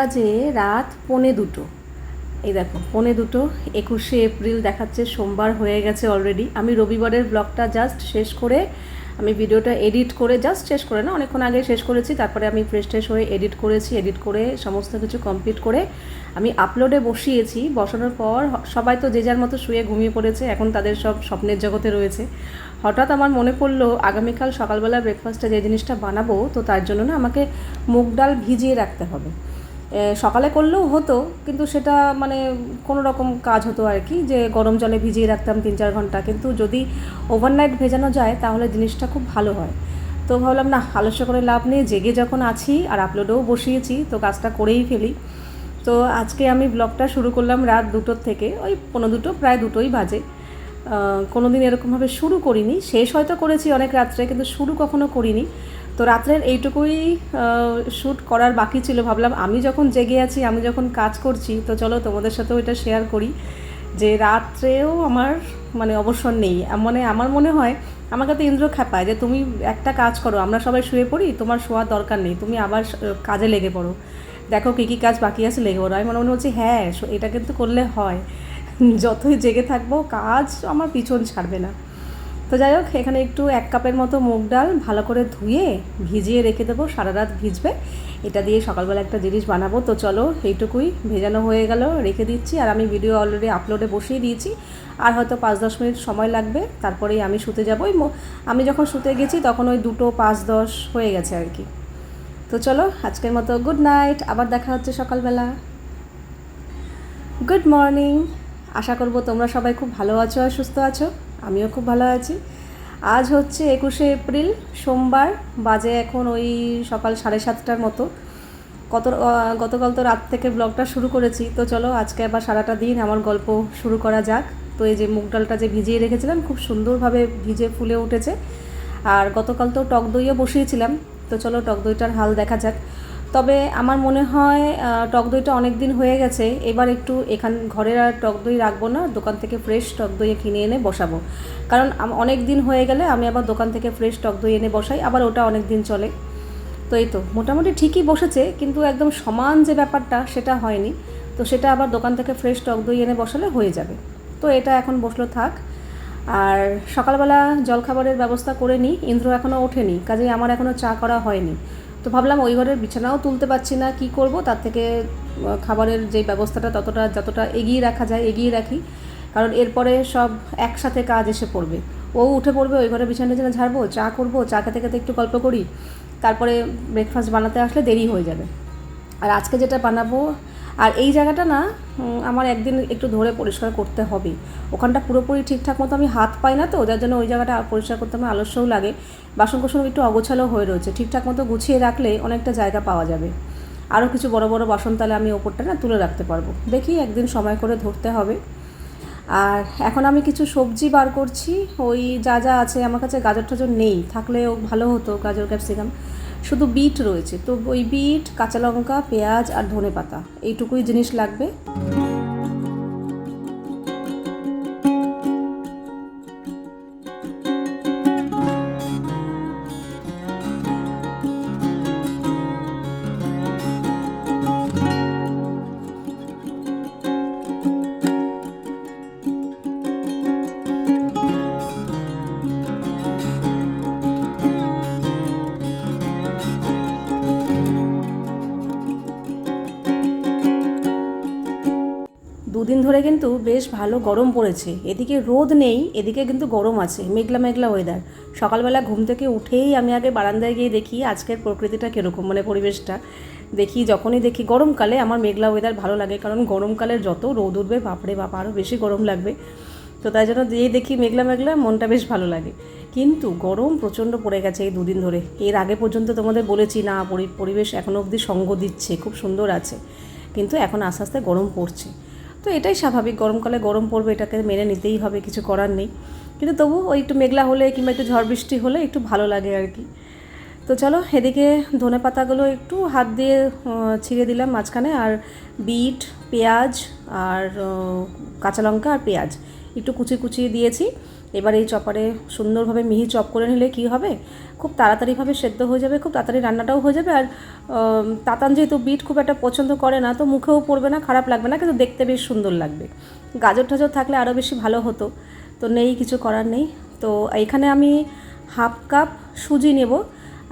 বাজে রাত পৌনে দুটো। এই দেখো, পৌনে দুটো, একুশে এপ্রিল দেখাচ্ছে, সোমবার হয়ে গেছে অলরেডি আমি রবিবারের ব্লগটা জাস্ট শেষ করে, আমি ভিডিওটা এডিট করে জাস্ট শেষ করে না, অনেকক্ষণ আগে শেষ করেছি, তারপরে আমি ফ্রেশ ট্রেশ হয়ে এডিট করেছি এডিট করে সমস্ত কিছু কমপ্লিট করে আমি আপলোডে বসিয়েছি। বসানোর পর সবাই তো যে যার মতো শুয়ে ঘুমিয়ে পড়েছে, এখন তাদের সব স্বপ্নের জগতে রয়েছে। হঠাৎ আমার মনে পড়ল, আগামীকাল সকালবেলা ব্রেকফাস্টে যে জিনিসটা বানাবো, তো তার জন্য না আমাকে মুগ ডাল ভিজিয়ে রাখতে হবে। সকালে করলেও হতো, কিন্তু সেটা মানে কোনো রকম কাজ হতো আর কি, যে গরম জলে ভিজিয়ে রাখতাম তিন চার ঘণ্টা। কিন্তু যদি ওভারনাইট ভেজানো যায়, তাহলে জিনিসটা খুব ভালো হয়। তো ভাবলাম, না, আলস্য করে লাভ নেই, জেগে যখন আছি আর আপলোডেও বসিয়েছি, তো কাজটা করেই ফেলি। তো আজকে আমি ব্লগটা শুরু করলাম রাত দুটোর থেকে, ওই পনেরো দুটো, প্রায় দুটোই বাজে। কোনো দিন এরকমভাবে শুরু করিনি, শেষ হয়তো করেছি অনেক রাত্রে, কিন্তু শুরু কখনো করিনি। তো রাত্রের এইটুকুই শ্যুট করার বাকি ছিল। ভাবলাম আমি যখন জেগে আছি, আমি যখন কাজ করছি, তো চলো তোমাদের সাথেও এটা শেয়ার করি যে রাত্রেও আমার মানে অবসর নেই। মানে আমার মনে হয়, আমাকে তো ইন্দ্র খ্যাপায় যে তুমি একটা কাজ করো, আমরা সবাই শুয়ে পড়ি, তোমার শোয়ার দরকার নেই, তুমি আবার কাজে লেগে পড়ো। দেখো কী কী কাজ বাকি আছে, লেগে পড়ো। আমি মনে মনে হচ্ছে হ্যাঁ এটা কিন্তু করলে হয়। যতই জেগে থাকব, কাজ আমার পিছন ছাড়বে না। তো যাই হোক, এখানে একটু এক কাপের মতো মুগ ডাল ভালো করে ধুয়ে ভিজিয়ে রেখে দেবো, সারা রাত ভিজবে। এটা দিয়ে সকালবেলা একটা জিনিস বানাবো। তো চলো, এইটুকুই ভেজানো হয়ে গেল, রেখে দিচ্ছি। আর আমি ভিডিও অলরেডি আপলোডে বসিয়ে দিয়েছি। আর হয়তো পাঁচ দশ মিনিট সময় লাগবে, তারপরেই আমি শুতে যাব। আমি যখন শুতে গেছি তখন ওই দুটো পাঁচ দশ হয়ে গেছে আর কি। তো চলো, আজকের মতো গুড নাইট আবার দেখা হচ্ছে সকালবেলা। গুড মর্নিং আশা করব তোমরা সবাই খুব ভালো আছো আর সুস্থ আছো। আমিও খুব ভালো আছি। আজ হচ্ছে একুশে এপ্রিল, সোমবার, বাজে এখন ওই সকাল সাড়ে সাতটার মতো। কত গতকাল তো রাত থেকে ব্লগটা শুরু করেছি, তো চলো আজকে আবার সারাটা দিন আমার গল্প শুরু করা যাক। তো এই যে মুগ ডালটা যে ভিজিয়ে রেখেছিলাম, খুব সুন্দরভাবে ভিজে ফুলে উঠেছে। আর গতকাল তো টক দইও বসিয়েছিলাম, তো চলো টক দইটার হাল দেখা যাক। তবে আমার মনে হয় টক দইটা অনেক দিন হয়ে গেছে। এবার একটু এখান, ঘরের আর টক দই রাখব না, দোকান থেকে ফ্রেশ টক দই কিনে এনে বসাবো। কারণ অনেক দিন হয়ে গেলে আমি আবার দোকান থেকে ফ্রেশ টক দই এনে বসাই, আবার ওটা অনেক দিন চলে। তো এই তো, মোটামুটি ঠিকই বসেছে, কিন্তু একদম সমান যে ব্যাপারটা সেটা হয়নি। তো সেটা আবার দোকান থেকে ফ্রেশ টক দই এনে বসালে হয়ে যাবে। তো এটা এখন বসল থাক। আর সকালবেলা জলখাবারের ব্যবস্থা করে নিই, ইন্দ্র এখনও ওঠেনি, কাজেই আমার এখনও চা করা হয়নি। তো ভাবলাম ওই ঘরের বিছানাও তুলতে পারছি না, কি করব? তার থেকে খাবারের যে ব্যবস্থাটা ততটা, যতটা এগিয়ে রাখা যায়, এগিয়ে রাখি। কারণ এরপরে সব একসাথে কাজ এসে পড়বে। ও উঠে পড়বে, ওই ঘরে বিছানা টিছানা ঝাড়বো, চা করব, চা খেতে খেতে একটু গল্প করি। তারপরে ব্রেকফাস্ট বানাতে আসলে দেরি হয়ে যাবে। আর আজকে যেটা বানাবো আর এই জায়গাটা না আমার একদিন একটু ধরে পরিষ্কার করতে হবে। ওখানটা পুরোপুরি ঠিকঠাক মতো আমি হাত পাই না তো, যার জন্য ওই জায়গাটা পরিষ্কার করতে আমার আলস্যও লাগে। বাসন কোসন একটু অগোছালো হয়ে রয়েছে। ঠিকঠাক মতো গুছিয়ে রাখলে অনেকটা জায়গা পাওয়া যাবে। আরও কিছু বড় বড় বাসন তাহলে আমি ওপরটা না তুলে রাখতে পারব। দেখি একদিন সময় করে ধরতে হবে। আর এখন আমি কিছু সবজি বার করছি। ওই যা যা আছে, আমার কাছে গাজর টাজর নেই। থাকলেও ভালো হতো গাজর, ক্যাপসিকাম। শুধু বিট রয়েছে। তো ওই বিট, কাঁচা লঙ্কা, পেঁয়াজ আর ধনে পাতা এইটুকুই জিনিস লাগবে। দুদিন ধরে কিন্তু বেশ ভালো গরম পড়েছে। এদিকে রোদ নেই, এদিকে কিন্তু গরম আছে, মেঘলা মেঘলা ওয়েদার সকালবেলা ঘুম থেকে উঠেই আমি আগে বারান্দায় গিয়ে দেখি আজকের প্রকৃতিটা কীরকম মানে পরিবেশটা। দেখি, যখনই দেখি গরমকালে আমার মেঘলা ওয়েদার ভালো লাগে, কারণ গরমকালের যত রোদ উঠবে, বাপরে বাপ আরও বেশি গরম লাগবে। তো তাই জন্য যেই দেখি মেঘলা মেঘলা, মনটা বেশ ভালো লাগে। কিন্তু গরম প্রচণ্ড পড়ে গেছে এই দুদিন ধরে। এর আগে পর্যন্ত তোমাদের বলেছি, না পরিবেশ এখনও অবধি সঙ্গ দিচ্ছে, খুব সুন্দর আছে। কিন্তু এখন আস্তে আস্তে গরম পড়ছে। তো এটাই স্বাভাবিক গরমকালে গরম পড়বে, এটাকে মেনে নিতেই হবে, কিছু করার নেই। কিন্তু তবু ওই একটু মেঘলা হলে কিংবা একটু ঝড় বৃষ্টি হলে একটু ভালো লাগে আর কি। তো চলো, এদিকে ধনে পাতাগুলো একটু হাত দিয়ে ছিঁড়ে দিলাম মাঝখানে, আর বিট, পেঁয়াজ, আর কাঁচা লঙ্কা আর পেঁয়াজ, একটু কুচি কুচিয়ে দিয়েছি। এবার এই চপারে সুন্দরভাবে মিহি চপ করে নিলে কি হবে? খুব তাড়াতাড়িভাবে সেদ্ধ হয়ে যাবে, খুব তাড়াতাড়ি রান্নাটাও হয়ে যাবে। আর তাতান যেহেতু বিট খুব একটা পছন্দ করে না, তো মুখেও পড়বে না, খারাপ লাগবে না, কিন্তু দেখতে বেশ সুন্দর লাগবে। গাজর টাজর থাকলে আরও বেশি ভালো হতো, তো নেই, কিছু করার নেই। তো এখানে আমি হাফ কাপ সুজি নেব,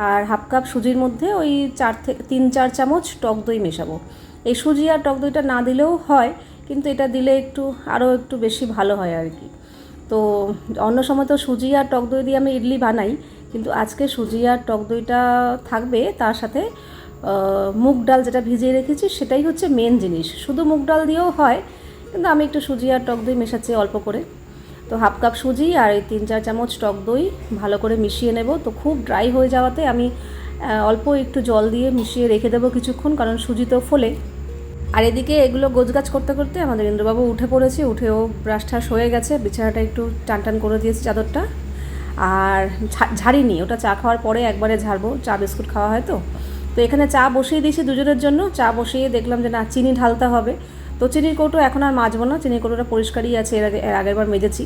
আর হাফ কাপ সুজির মধ্যে ওই চার থেকে তিন চার চামচ টক দই মেশাবো। এই সুজি আর টক দইটা না দিলেও হয়, কিন্তু এটা দিলে একটু, আরও একটু বেশি ভালো হয় আর কি। তো অন্য সময় তো সুজি আর টক দই দিয়ে আমি ইডলি বানাই, কিন্তু আজকে সুজি আর টক দইটা থাকবে, তার সাথে মুগ ডাল যেটা ভিজিয়ে রেখেছি সেটাই হচ্ছে মেন জিনিস। শুধু মুগ ডাল দিয়েও হয়, কিন্তু আমি একটু সুজি আর টক দই মেশাচ্ছি অল্প করে। তো হাফ কাপ সুজি আর এই তিন চার চামচ টক দই ভালো করে মিশিয়ে নেব। তো খুব ড্রাই হয়ে যাওয়াতে আমি অল্প একটু জল দিয়ে মিশিয়ে রেখে দেবো কিছুক্ষণ, কারণ সুজি তো ফোলে। আর এদিকে এগুলো গোছগাছ করতে করতে আমাদের ইন্দ্রবাবু উঠে পড়েছে, উঠেও ব্রাশ ঠাস হয়ে গেছে, বিছানাটা একটু টান টান করে দিয়েছে চাদরটা। আর ঝাড়িনি, ওটা চা খাওয়ার পরে একবারে ঝাড়বো, চা বিস্কুট খাওয়া হয় তো। তো এখানে চা বসিয়ে দিয়েছি দুজনের জন্য, চা বসিয়ে দেখলাম যে না, চিনি ঢালতে হবে। তো চিনির কৌটো এখন আর মাজবো না, চিনির কৌটোটা পরিষ্কারই আছে, এর আগে, এর আগের বার মেজেছি।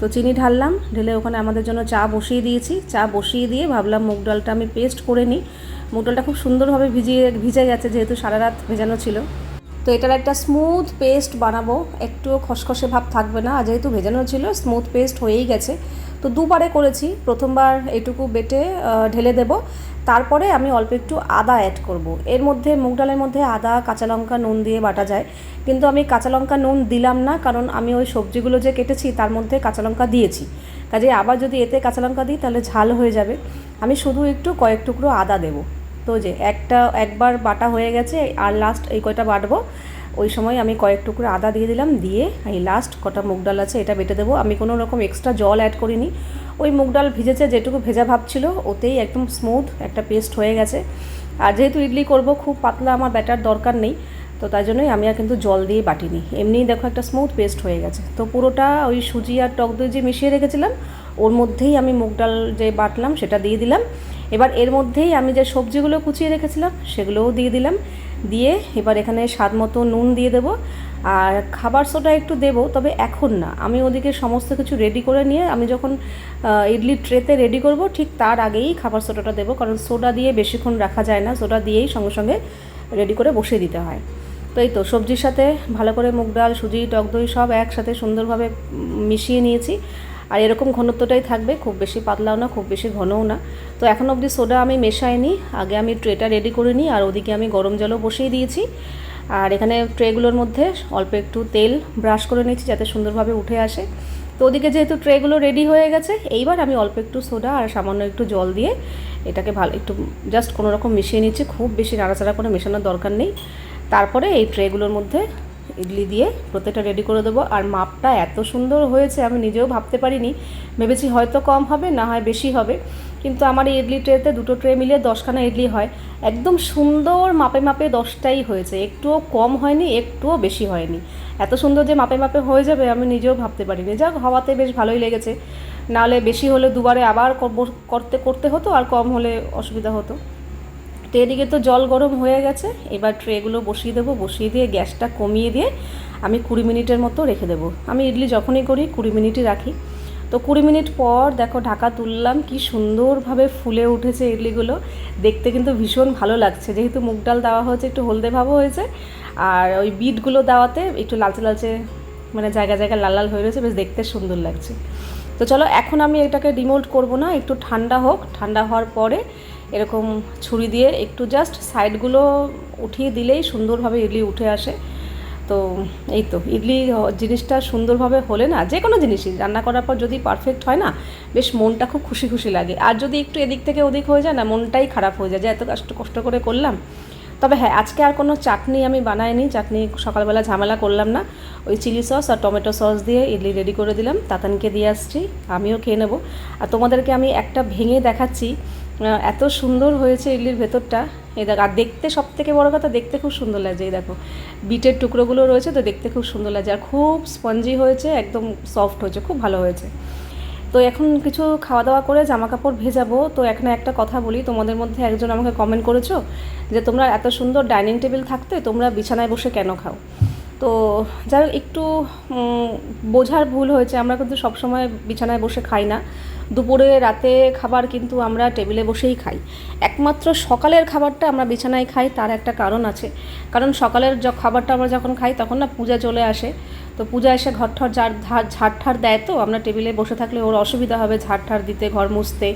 তো চিনি ঢাললাম, ঢেলে ওখানে আমাদের জন্য চা বসিয়ে দিয়েছি। চা বসিয়ে দিয়ে ভাবলাম মুগ ডালটা আমি পেস্ট করে নিই। মুগ ডালটা খুব সুন্দরভাবে ভিজিয়ে ভিজে গেছে যেহেতু সারা রাত ভেজানো ছিল। তো এটার একটা স্মুথ পেস্ট বানাবো। একটুও খসখসে ভাব থাকবে না, আর যেহেতু ভেজানো ছিল স্মুথ পেস্ট হয়েই গেছে। তো দুবারে করেছি, প্রথমবার এটুকু বেটে ঢেলে দেব। তারপরে আমি অল্প একটু আদা অ্যাড করব। এর মধ্যে, মুগ ডালের মধ্যে আদা, কাঁচা লঙ্কা, নুন দিয়ে বাটা যায়। কিন্তু আমি কাঁচা লঙ্কা, নুন দিলাম না, কারণ আমি ওই সবজিগুলো যে কেটেছি, তার মধ্যে কাঁচা লঙ্কা দিয়েছি। কাজে আবার যদি এতে কাঁচা লঙ্কা দিই, তাহলে ঝাল হয়ে যাবে। আমি শুধু একটু কয়েক টুকরো আদা দেবো। তো যে একটা, একবার বাটা হয়ে গেছে, আর লাস্ট এই কয়টা বাটবো? ওই সময় আমি কয়েক টুকরো আদা দিয়ে দিলাম, দিয়ে এই লাস্ট কটা মুগ ডাল আছে, এটা বেটে দেবো। আমি কোনো রকম এক্সট্রা জল অ্যাড করিনি। ওই মুগ ডাল ভিজেছে, যেটুকু ভেজা ভাব ছিল, ওতেই একদম স্মুথ একটা পেস্ট হয়ে গেছে। আর যেহেতু ইডলি করব, খুব পাতলা আমার ব্যাটার দরকার নেই, তো তাই জন্যই আমি আর কিন্তু জল দিয়ে বাটিনি। এমনিই দেখো একটা স্মুথ পেস্ট হয়ে গেছে। তো পুরোটা ওই সুজি আর টক দই যে মিশিয়ে রেখেছিলাম, ওর মধ্যেই আমি মুগ ডাল যে বাটলাম, সেটা দিয়ে দিলাম। এবার এর মধ্যেই আমি যে সবজিগুলো কুচিয়ে রেখেছিলাম, সেগুলোও দিয়ে দিলাম। দিয়ে এবার এখানে স্বাদ মতো নুন দিয়ে দেবো। আর খাবার সোডা একটু দেবো, তবে এখন না। আমি ওদিকে সমস্ত কিছু রেডি করে নিয়ে আমি যখন ইডলি ট্রেতে রেডি করব, ঠিক তার আগেই খাবার সোডাটা দেবো। কারণ সোডা দিয়ে বেশিক্ষণ রাখা যায় না। সোডা দিয়েই সঙ্গে সঙ্গে রেডি করে বসিয়ে দিতে হয়। তো এই তো, সবজির সাথে ভালো করে মুগ ডাল, সুজি, টক দই সব একসাথে সুন্দরভাবে মিশিয়ে নিয়েছি। আর এরকম ঘনত্বটাই থাকবে, খুব বেশি পাতলাও না, খুব বেশি ঘনও না। তো এখন অবধি সোডা আমি মেশাইনি, আগে আমি ট্রেটা রেডি করে নিই, আর ওদিকে আমি গরম জলও বসিয়ে দিয়েছি। আর এখানে ট্রেগুলোর মধ্যে অল্প একটু তেল ব্রাশ করে নিয়েছি যাতে সুন্দরভাবে উঠে আসে। তো ওদিকে যেহেতু ট্রেগুলো রেডি হয়ে গেছে, এইবার আমি অল্প একটু সোডা আর সামান্য একটু জল দিয়ে এটাকে ভালো একটু জাস্ট কোনো রকম মিশিয়ে নিচ্ছি, খুব বেশি নাড়াচাড়া করে মেশানোর দরকার নেই। তারপরে এই ট্রেগুলোর মধ্যে ইডলি দিয়ে প্রত্যেকটা রেডি করে দেবো। আর মাপটা এত সুন্দর হয়েছে, আমি নিজেও ভাবতে পারিনি। ভেবেছি হয়তো কম হবে, না হয় বেশি হবে। কিন্তু আমার এই ইডলি ট্রেতে দুটো ট্রে মিলিয়ে দশখানা ইডলি হয়। একদম সুন্দর মাপে মাপে দশটাই হয়েছে। একটুও কম হয়নি, একটুও বেশি হয়নি। এত সুন্দর যে মাপে মাপে হয়ে যাবে, আমি নিজেও ভাবতে পারিনি। যাক, হওয়াতে বেশ ভালোই লেগেছে। নাহলে বেশি হলে দুবারে আবার করতে করতে হতো, আর কম হলে অসুবিধা হতো। তো এদিকে তো জল গরম হয়ে গেছে, এবার ট্রেগুলো বসিয়ে দেবো, বসিয়ে দিয়ে গ্যাসটা কমিয়ে দিয়ে আমি কুড়ি মিনিটের মতো রেখে দেবো। আমি ইডলি যখনই করি কুড়ি মিনিটই রাখি। তো কুড়ি মিনিট পর দেখো ঢাকা তুললাম, কি সুন্দরভাবে ফুলে উঠেছে ইডলিগুলো। দেখতে কিন্তু ভীষণ ভালো লাগছে। যেহেতু মুগ ডাল দেওয়া হয়েছে, একটু হলদে ভাবও হয়েছে। আর ওই বিটগুলো দেওয়াতে একটু লালচে লালচে মানে জায়গা জায়গায় লাল লাল হয়ে রয়েছে, বেশ দেখতে সুন্দর লাগছে। তো চলো, এখন আমি এটাকে ডিমোল্ড করব না, একটু ঠান্ডা হোক। ঠান্ডা হওয়ার পরে এরকম ছুরি দিয়ে একটু জাস্ট সাইডগুলো উঠিয়ে দিলেই সুন্দরভাবে ইডলি উঠে আসে। তো এই তো, ইডলি জিনিসটা সুন্দরভাবে হলে না যে কোনো জিনিসই রান্না করার পর যদি পারফেক্ট হয় না, বেশ মনটা খুব খুশি খুশি লাগে। আর যদি একটু এদিক থেকে ওদিক হয়ে যায় না, মনটাই খারাপ হয়ে যায় যে এত কষ্ট কষ্ট করে করলাম। তবে হ্যাঁ আজকে আর কোনো চাটনি আমি বানাইনি, চাটনি সকালবেলা ঝামেলা করলাম না। ওই চিলি সস আর টমেটো সস দিয়ে ইডলি রেডি করে দিলাম, তাতানকে দিয়ে আসছি, আমিও খেয়ে নেব। আর তোমাদেরকে আমি একটা ভেঙে দেখাচ্ছি এত সুন্দর হয়েছে ইডলির ভেতরটা। এই দেখো, আর দেখতে সব থেকে বড়ো কথা, দেখতে খুব সুন্দর লাগছে, এই দেখো। বিটের টুকরোগুলো রয়েছে তো, দেখতে খুব সুন্দর লাগছে। আর খুব স্পঞ্জি হয়েছে, একদম সফট হয়েছে, খুব ভালো হয়েছে। তো এখন কিছু খাওয়া দাওয়া করে জামা কাপড় ভেজাবো। তো এখানে একটা কথা বলি, তোমাদের মধ্যে একজন আমাকে কমেন্ট করেছ যে, তোমরা এত সুন্দর ডাইনিং টেবিল থাকতে, তোমরা বিছানায় বসে কেন খাও? তো যাই একটু বোঝার ভুল হয়েছে। আমরা কিন্তু সবসময় বিছানায় বসে খাই না। দুপুরে, রাতে খাবার কিন্তু আমরা টেবিলে বসেই খাই। একমাত্র সকালের খাবারটা আমরা বিছানায় খাই, তার একটা কারণ আছে। কারণ সকালের য খাবারটা আমরা যখন খাই, তখন না পূজা চলে আসে। তো পূজা এসে ঘর ঠর ঝাড় ঝাড় দেয় তো, আমরা টেবিলে বসে থাকলে ওর অসুবিধা হবে ঝাড় ঠাড় দিতে, ঘর মুছতে।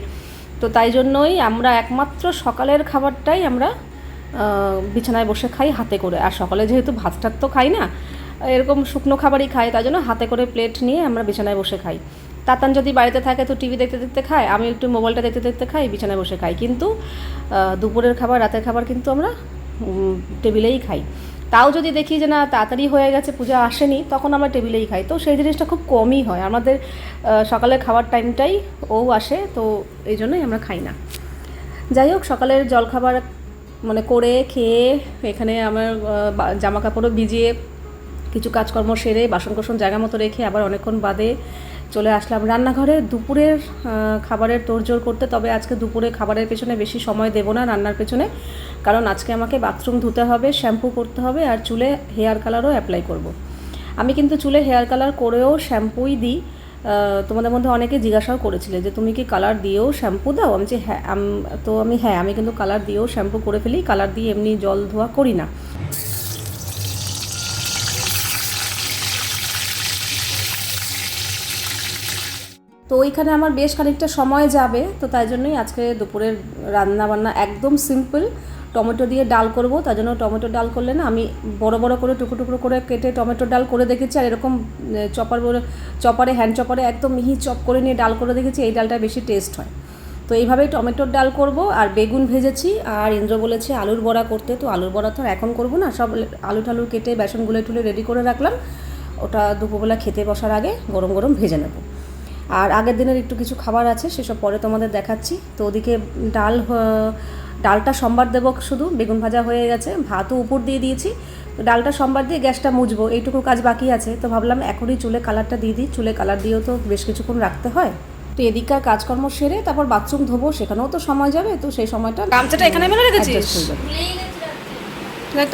তো তাই জন্যই আমরা একমাত্র সকালের খাবারটাই আমরা বিছানায় বসে খাই হাতে করে। আর সকালে যেহেতু ভাত টাত তো খাই না, এরকম শুকনো খাবারই খাই, তাই জন্য হাতে করে প্লেট নিয়ে আমরা বিছানায় বসে খাই। তাতান যদি বাড়িতে থাকে তো টিভি দেখতে দেখতে খায়, আমি একটু মোবাইলটা দেখতে দেখতে খাই, বিছানায় বসে খাই। কিন্তু দুপুরের খাবার, রাতের খাবার কিন্তু আমরা টেবিলেই খাই। তাও যদি দেখি যে না, তাড়াতাড়ি হয়ে গেছে, পূজা আসেনি, তখন আমরা টেবিলেই খাই। তো সেই জিনিসটা খুব কমই হয়। আমাদের সকালের খাবার টাইমটাই ও আসে, তো এই জন্যই আমরা খাই না। যাই হোক, সকালের জলখাবার মানে করে খেয়ে এখানে আমার জামা কাপড়ও ভিজিয়ে কিছু কাজকর্ম সেরে বাসন কোসন জায়গা মতো রেখে আবার অনেকক্ষণ বাদে চলে আসলাম। রান্নাঘরে দুপুরের খাবারের তোড়জোড় করতে, তবে আজকে দুপুরে খাবারের পেছনে বেশি সময় দেবো না রান্নার পেছনে। কারণ আজকে আমাকে বাথরুম ধুতে হবে শ্যাম্পু করতে হবে, আর চুলে হেয়ার কালারও অ্যাপ্লাই করব। আমি কিন্তু চুলে হেয়ার কালার করেও শ্যাম্পুই দিই। তোমাদের মধ্যে অনেকে জিজ্ঞাসাও করেছিলে যে, তুমি কি কালার দিয়েও শ্যাম্পু দাও? আমি যে হ্যাঁ তো আমি হ্যাঁ আমি কিন্তু কালার দিয়েও শ্যাম্পু করে ফেলি কালার দিয়ে এমনি জল ধোয়া করি না। তো ওইখানে আমার বেশ খানিকটা সময় যাবে, তো তাই জন্যই আজকে দুপুরের রান্না বান্না একদম সিম্পল। টমেটো দিয়ে ডাল করব, তার জন্য টমেটো ডাল করলে না আমি বড় বড় করে, টুকরো টুকরো করে কেটে টমেটো ডাল করে দেখেছি, আর এরকম চপার চপারে, হ্যান্ড চপারে একদম মিহি চপ করে নিয়ে ডাল করে দেখেছি, এই ডালটা বেশি টেস্ট হয়। তো এইভাবেই টমেটোর ডাল করব, আর বেগুন ভেজেছি, আর ইন্দ্র বলেছে আলুর বড়া করতে, তো আলুর বড়া তো এখন করব না, সব আলু টালু কেটে বেসন গুলে টুলে রেডি করে রাখলাম। ওটা দুপুরবেলা খেতে বসার আগে গরম গরম ভেজে নেব। আর আগের দিনের একটু কিছু খাবার আছে সেসব পরে তোমাদের দেখাচ্ছি। তো ওদিকে ডাল ডালটা সোমবার দেবো শুধু বেগুন ভাজা হয়ে গেছে ভাতও উপর দিয়ে দিয়েছি। তো ডালটা সোমবার দিয়ে গ্যাসটা মুছবো এইটুকু কাজ বাকি আছে। তো ভাবলাম এখনই চুলে কালারটা দিয়ে দিই চুলে কালার দিয়েও তো বেশ কিছুক্ষণ রাখতে হয়। তো এদিককার কাজকর্ম সেরে তারপর বাথরুম ধোবো সেখানেও তো সময় যাবে তো সেই সময়টা গামছাটা এখানে মেলে রেখেছিস?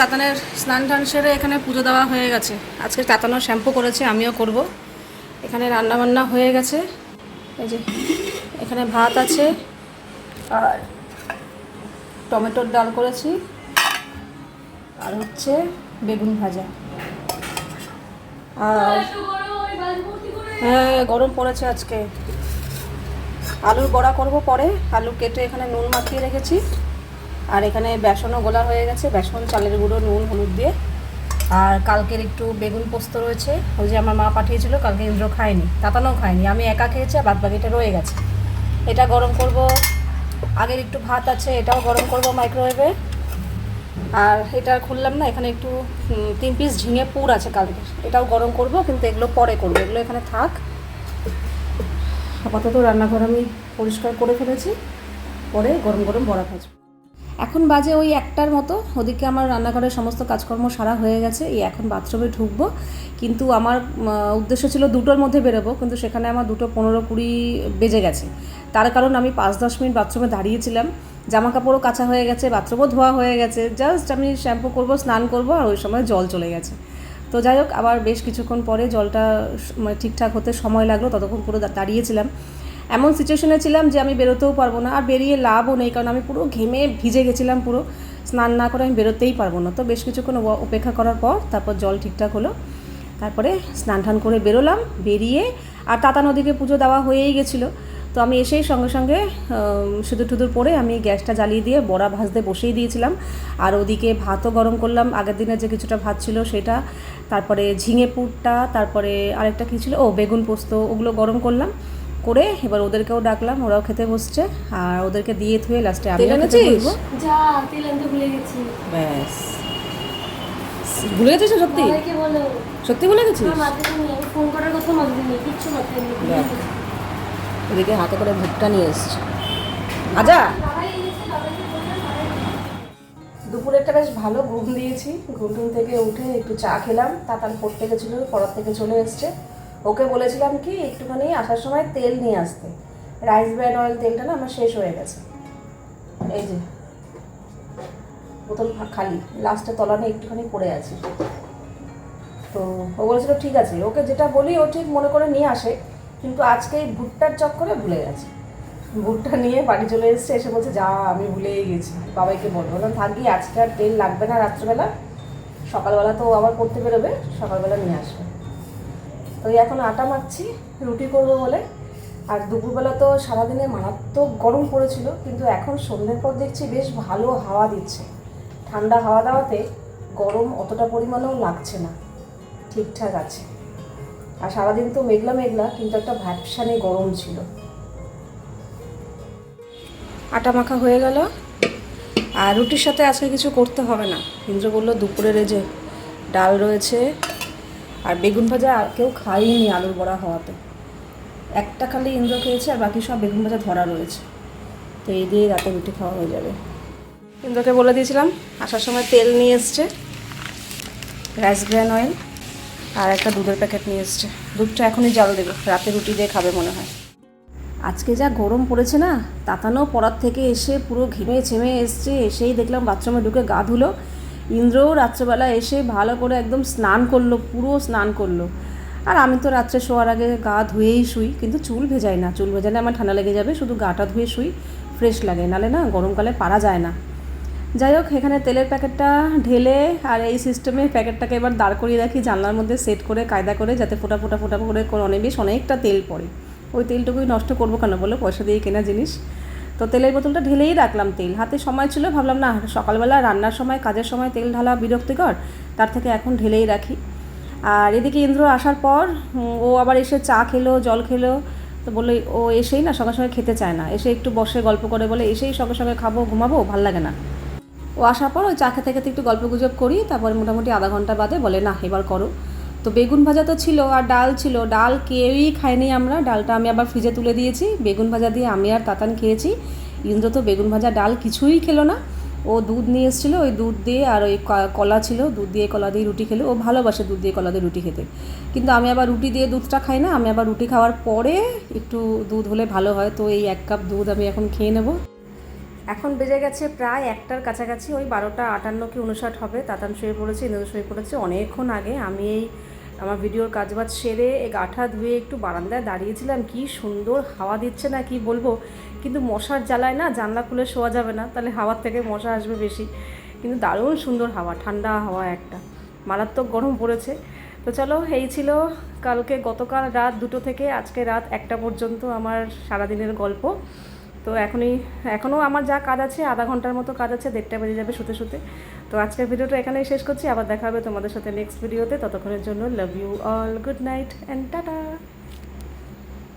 তাতানের স্নান টান সেরে এখানে পুজো দেওয়া হয়ে গেছে। আজকে তাতানো শ্যাম্পু করেছে আমিও করব। এখানে রান্না বান্না হয়ে গেছে। এই যে, এখানে ভাত আছে আর টমেটোর ডাল করেছি আর হচ্ছে বেগুন ভাজা। আর হ্যাঁ গরম পড়েছে আজকে। আলুর বড়া করব পরে। আলু কেটে এখানে নুন মাখিয়ে রেখেছি। আর এখানে বেসনও গোলা হয়ে গেছে। বেসন, চালের গুঁড়ো, নুন, হলুদ দিয়ে আর কালকের একটু বেগুন পোস্ত রয়েছে। ওই যে আমার মা পাঠিয়েছিল, কালকে ইন্দ্র খায়নি তাতানো খায়নি। আমি একা খেয়েছি আর বাদ বাকিটা রয়ে গেছে। এটা গরম করব। আগের একটু ভাত আছে, এটাও গরম করব মাইক্রোওয়েভে আর এটা খুললাম না, এখানে একটু তিন পিস ঝিঙে পুর আছে কালকে এটাও গরম করব, কিন্তু এগুলো পরে করব। এগুলো এখানে থাক। আপাতত রান্নাঘর আমি পরিষ্কার করে ফেলেছি। পরে গরম গরম বড়া ভাজবো। এখন বাজে ওই একটার মতো। ওদিকে আমার রান্নাঘরের সমস্ত কাজকর্ম সারা হয়ে গেছে। এই এখন বাথরুমে ঢুকবো। কিন্তু আমার উদ্দেশ্য ছিল দুটোর মধ্যে বেরোবো। কিন্তু সেখানে আমার দুটো পনেরো কুড়ি বেজে গেছে। তার কারণ আমি পাঁচ দশ মিনিট বাথরুমে দাঁড়িয়েছিলাম। জামা কাপড়ও কাঁচা হয়ে গেছে, বাথরুমও ধোয়া হয়ে গেছে। জাস্ট আমি শ্যাম্পু করব, স্নান করব আর ওই সময় জল চলে গেছে। তো যাই হোক, আবার বেশ কিছুক্ষণ পরে জলটা মানে ঠিকঠাক হতে সময় লাগল। ততক্ষণ পুরো দাঁড়িয়েছিলাম। এমন সিচুয়েশনে ছিলাম যে আমি বেরোতেও পারব না, আর বেরিয়ে লাভও নেই, কারণ আমি পুরো ঘেমে ভিজে গেছিলাম পুরো। স্নান না করে আমি বেরোতেই পারব না। তো বেশ কিছুক্ষণ অপেক্ষা করার পর তারপর জল ঠিকঠাক হলো। তারপরে স্নান টান করে বেরোলাম, বেরিয়ে, আর তাতা নদীকে পুজো দেওয়া হয়েই গেছিল। তো আমি এসেই সঙ্গে সঙ্গে সিঁদুর টুদুর পরে আমি গ্যাসটা জ্বালিয়ে দিয়ে বড়া ভাজতে বসিয়ে দিয়েছিলাম। আর ওদিকে ভাতও গরম করলাম। আগের দিনে যে কিছুটা ভাত ছিল সেটা, তারপরে ঝিঙে পুরটা, তারপরে আরেকটা কী ছিল? ও, বেগুন পোস্ত, ওগুলো গরম করলাম। করে এবার ওদেরকেও ডাকলাম ওরাও খেতে বসছে আর ওদেরকে দিয়ে থুয়ে লাস্টে আমি যা তেল আনতে ভুলে গেছি। ব্যাস। ভুলে গেছিস সত্যি? সত্যি ভুলে গেছিস? ফোন করার কথা নেই কিচ্ছু মাথায় নেই হাতে করে ভুট্টা নিয়ে এসছে। আজা! দুপুরেরটা বেশ ভালো ঘুম দিয়েছি। ঘুম থেকে উঠে একটু চা খেলাম। তাতান পড়তে গেছিল পড়ার থেকে চলে এসছে। ওকে বলেছিলাম কি, একটুখানি আসার সময় তেল নিয়ে আসতে। রাইস ব্র্যান্ড অয়েল তেলটা না আমার শেষ হয়ে গেছে। এই যে, বোতল খালি লাস্টে তলানে একটুখানি পড়ে আছে। তো ও বলেছিল, ঠিক আছে। ওকে যেটা বলি, ও ঠিক মনে করে নিয়ে আসে, কিন্তু আজকে এই ভুট্টার চক্করে ভুলে গেছে। ভুট্টা নিয়ে বাড়ি চলে এসেছে, এসে বলছে, যা, আমি ভুলেই গেছি, বাবাইকে বলব। বললাম, থাকি আজকে আর তেল লাগবে না রাত্রেবেলা। সকালবেলা তো আবার করতে বেরোবে, সকালবেলা নিয়ে আসবে। তো এখন আটা মাখছি, রুটি করব বলে। আর দুপুরবেলা তো সারাদিনে মারাত্মক গরম পড়েছিল, কিন্তু এখন সন্ধ্যের পর দেখছি বেশ ভালো হাওয়া দিচ্ছে। ঠান্ডা হাওয়া দাওয়াতে গরম অতটা পরিমাণেও লাগছে না, ঠিকঠাক আছে। আর সারাদিন তো মেঘলা মেঘলা, কিন্তু একটা ভ্যাপসানে গরম ছিল। আটা মাখা হয়ে গেল। আর রুটির সাথে আজকে কিছু করতে হবে না। ইন্দ্র বলল, দুপুরের এই যে ডাল রয়েছে আর বেগুন ভাজা কেউ খাইনি আলুর বড়া হওয়াতে। একটা খালি ইন্দ্র খেয়েছে আর বাকি সব বেগুন ভাজা ধরা রয়েছে। তো এই দিয়ে রাতে রুটি খাওয়া হয়ে যাবে। ইন্দ্রকে বলে দিয়েছিলাম, আসার সময় তেল নিয়ে এসছে, রাইস ব্র্যান অয়েল আর একটা দুধের প্যাকেট নিয়ে এসছে। দুধটা এখনই জাল দেবে, রাতে রুটি দিয়ে খাবে মনে হয়। আজকে যা গরম পড়েছে না তাতানো পড়ার থেকে এসে পুরো ঘেমে ছেমে এসছে, এসেই দেখলাম বাথরুমে ঢুকে গা ধুলো ইন্দ্রও রাত্রেবেলা এসে ভালো করে একদম স্নান করল, পুরো স্নান করল। আর আমি তো রাত্রে শোয়ার আগে গা ধুয়েই শুই, কিন্তু চুল ভেজাই না। চুল ভেজালে আমার ঠান্ডা লেগে যাবে, শুধু গাটা ধুয়ে শুই ফ্রেশ লাগে। নালে না গরমকালে পারা যায় না। যাই হোক, এখানে তেলের প্যাকেটটা ঢেলে আর এই সিস্টেমে প্যাকেটটাকে এবার দাঁড় করিয়ে রাখি, জানলার মধ্যে সেট করে, কায়দা করে, যাতে ফোটা ফোটা ফোটা করে করে অনেক বেশ অনেকটা তেল পড়ে। ওই তেলটুকুই নষ্ট করব কেন বলো? পয়সা দিয়ে কেনা জিনিস। তো তেলের বোতলটা ঢেলেই রাখলাম তেল। হাতে সময় ছিল, ভাবলাম না, সকালবেলা রান্নার সময়, কাজের সময় তেল ঢালা বিরক্তিকর, তার থেকে এখন ঢেলেই রাখি। আর এদিকে ইন্দ্র আসার পর ও আবার এসে চা খেলো, জল খেলো, তো বলল, ও এসেই না, সঙ্গে সঙ্গে খেতে চায় না। এসে একটু বসে গল্প করে বলে, এসেই সঙ্গে সঙ্গে খাব, ঘুমাবো, ভালো লাগে না। ও আসার পর ওই চা খেতে খেতে একটু গল্প গুজব করি, তারপর মোটামুটি আধা ঘণ্টা বাদে বলে, না, এবার করো। তো বেগুন ভাজা তো ছিল আর ডাল ছিল। ডাল কেউই খাইনি আমরা। ডালটা আমি আবার ফ্রিজে তুলে দিয়েছি। বেগুন ভাজা দিয়ে আমি আর তাতান খেয়েছি। ইন্দ্র তো বেগুন ভাজা, ডাল কিছুই খেলো না। ও দুধ নিয়ে এসেছিল, ওই দুধ দিয়ে আর ওই কলা ছিল। দুধ দিয়ে কলা দিয়ে রুটি খেলো। ও ভালোবাসে দুধ দিয়ে কলা দিয়ে রুটি খেতে। কিন্তু আমি আবার রুটি দিয়ে দুধটা খাই না। আমি আবার রুটি খাওয়ার পরে একটু দুধ হলে ভালো হয়। তো এই এক কাপ দুধ আমি এখন খেয়ে নেব। এখন বেজে গেছে প্রায় একটার কাছাকাছি। ওই বারোটা আটান্ন কি উনষাট হবে। তাতান শুয়ে পড়েছে, ইন্দ্র শুয়ে পড়েছে অনেকক্ষণ আগে। আমি এই আমার ভিডিওর কাজবাজ সেরে গাঠা ধুয়ে একটু বারান্দায় দাঁড়িয়েছিলাম। কি সুন্দর হাওয়া দিচ্ছে না, কি বলব? কিন্তু মশার জ্বালায় না, জানলা খুলে শোয়া যাবে না, তাহলে হাওয়ার থেকে মশা আসবে বেশি। কিন্তু দারুণ সুন্দর হাওয়া, ঠান্ডা হাওয়া একটা। মারাত্মক গরম পড়েছে। তো চলো, এই ছিল কালকে গতকাল রাত দুটো থেকে আজকে রাত একটা পর্যন্ত আমার সারাদিনের গল্প। তো এখনই, এখনও আমার যা কাজ আছে, আধা ঘণ্টার মতো কাজ আছে, দেড়টা বেজে যাবে শুতে শুতে। তো আজকের ভিডিওটা এখানেই শেষ করছি। আবার দেখা হবে তোমাদের সাথে নেক্সট ভিডিওতে ততক্ষণের জন্য love you all good night and tata